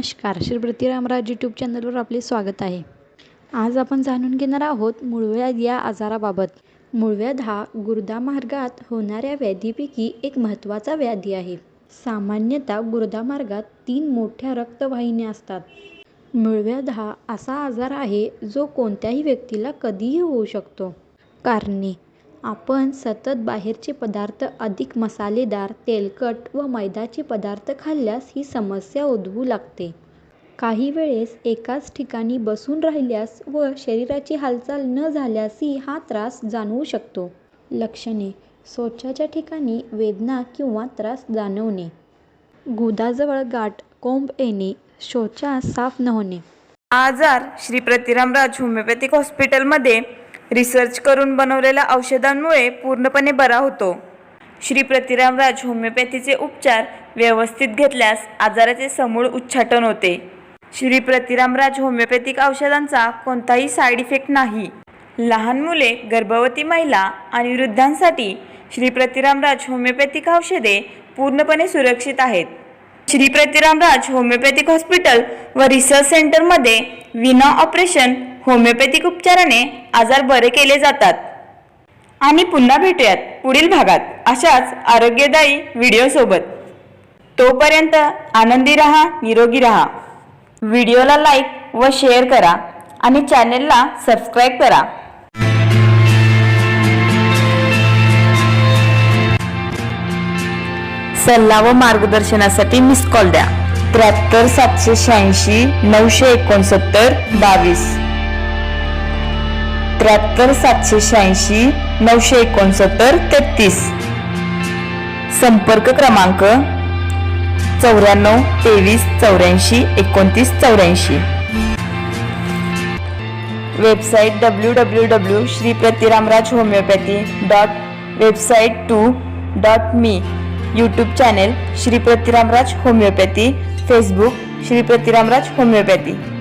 नमस्कार. श्री रामराज यूट्यूब चॅनलवर आपले स्वागत आहे. आज आपण जाणून घेणार आहोत मुळव्याध या आजाराबाबत. मुळव्याध हा गुर्दामार्गात होणाऱ्या व्याधीपैकी एक महत्त्वाचा व्याधी आहे. सामान्यतः गुर्दामार्गात तीन मोठ्या रक्तवाहिन्या असतात. मुळव्याध हा असा आजार आहे जो कोणत्याही व्यक्तीला कधीही होऊ शकतो. कारणे आपण सतत बाहेरचे पदार्थ अधिक मसालेदार तेलकट व मैद्याचे पदार्थ खाल्ल्यास ही समस्या उद्भवू लागते. काही वेळेस एकाच ठिकाणी बसून राहिल्यास व शरीराची हालचाल न झाल्यासही हा त्रास जाणवू शकतो. लक्षणे शौचाच्या ठिकाणी वेदना किंवा त्रास जाणवणे. गुदाजवळ गाठ कोंब येणे शौचास साफ न होणे. हा आजार श्री प्रतिरामराज होमिओपॅथिक हॉस्पिटलमध्ये रिसर्च करून बनवलेल्या औषधांमुळे पूर्णपणे बरा होतो. श्री प्रतिरामराज होमिओपॅथीचे उपचार व्यवस्थित घेतल्यास आजाराचे समूळ उच्चाटन होते. श्री प्रतिरामराज होमिओपॅथिक औषधांचा कोणताही साईड इफेक्ट नाही. लहान मुले गर्भवती महिला आणि वृद्धांसाठी श्री प्रतिरामराज होमिओपॅथिक औषधे पूर्णपणे सुरक्षित आहेत. श्री प्रतिरामराज होमिओपॅथिक हॉस्पिटल व रिसर्च सेंटरमध्ये विना ऑपरेशन होमिओपॅथिक उपचाराने आजार बरे केले जातात. आणि पुन्हा भेटूयात पुढील भागात. अशाच आरोग्यदायी व्हिडिओसोबत तोपर्यंत आनंदी रहा निरोगी रहा. व्हिडिओला लाईक व शेअर करा आणि चॅनेलला सबस्क्राईब करा. सल्ला व मार्गदर्शनासाठी मिस कॉल द्या. त्र्याहत्तर सातशे शहाऐंशी नऊशे एकोणसत्तर बावीस. त्र्याहत्तर सातशे शहाऐंशी नऊशे एकोणसत्तर तेहतीस. संपर्क क्रमांक चौऱ्याण्णव तेवीस चौऱ्याऐंशी एकोणतीस चौऱ्याऐंशी. Website W W W Shri Pratiramraj homeopathy dot website two dot me YouTube channel Shri Pratiramraj homeopathy Facebook Shri Pratiramraj homeopathy